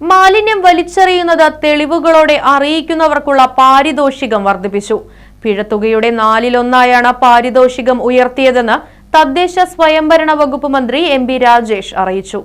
മാലിന്യം വലിച്ചെറിയുന്നത് തെളിവുകളോടെ അറിയിക്കുന്നവർക്കുള്ള പാരിതോഷികം വർദ്ധിപ്പിച്ചു. പിഴത്തുകയുടെ നാലിലൊന്നായാണ് പാരിതോഷികം ഉയർത്തിയതെന്ന് തദ്ദേശ സ്വയംഭരണ വകുപ്പ് മന്ത്രി എം രാജേഷ് അറിയിച്ചു.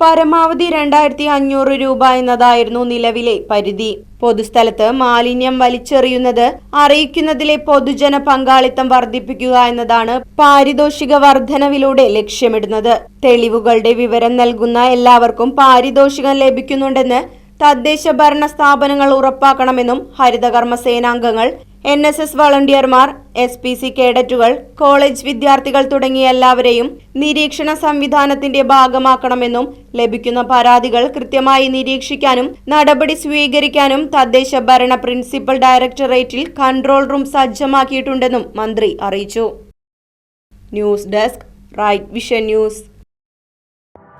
പരമാവധി രണ്ടായിരത്തി അഞ്ഞൂറ് രൂപ എന്നതായിരുന്നു നിലവിലെ പരിധി. പൊതുസ്ഥലത്ത് മാലിന്യം വലിച്ചെറിയുന്നത് അറിയിക്കുന്നതിലെ പൊതുജന പങ്കാളിത്തം വർദ്ധിപ്പിക്കുക എന്നതാണ് പാരിതോഷിക വർധനവിലൂടെ ലക്ഷ്യമിടുന്നത്. തെളിവുകളുടെ വിവരം നൽകുന്ന എല്ലാവർക്കും പാരിതോഷികം ലഭിക്കുന്നുണ്ടെന്ന് തദ്ദേശ ഭരണ സ്ഥാപനങ്ങൾ ഉറപ്പാക്കണമെന്നും ഹരിതകർമ്മ സേനാംഗങ്ങൾ എൻ എസ് എസ് വളണ്ടിയർമാർ എസ് പി സി കേഡറ്റുകൾ കോളേജ് വിദ്യാർത്ഥികൾ തുടങ്ങിയ എല്ലാവരെയും നിരീക്ഷണ സംവിധാനത്തിന്റെ ഭാഗമാക്കണമെന്നും ലഭിക്കുന്ന പരാതികൾ കൃത്യമായി നിരീക്ഷിക്കാനും നടപടി സ്വീകരിക്കാനും തദ്ദേശ ഭരണ പ്രിൻസിപ്പൽ ഡയറക്ടറേറ്റിൽ കൺട്രോൾ റൂം സജ്ജമാക്കിയിട്ടുണ്ടെന്നും മന്ത്രി അറിയിച്ചു. News desk right vision news.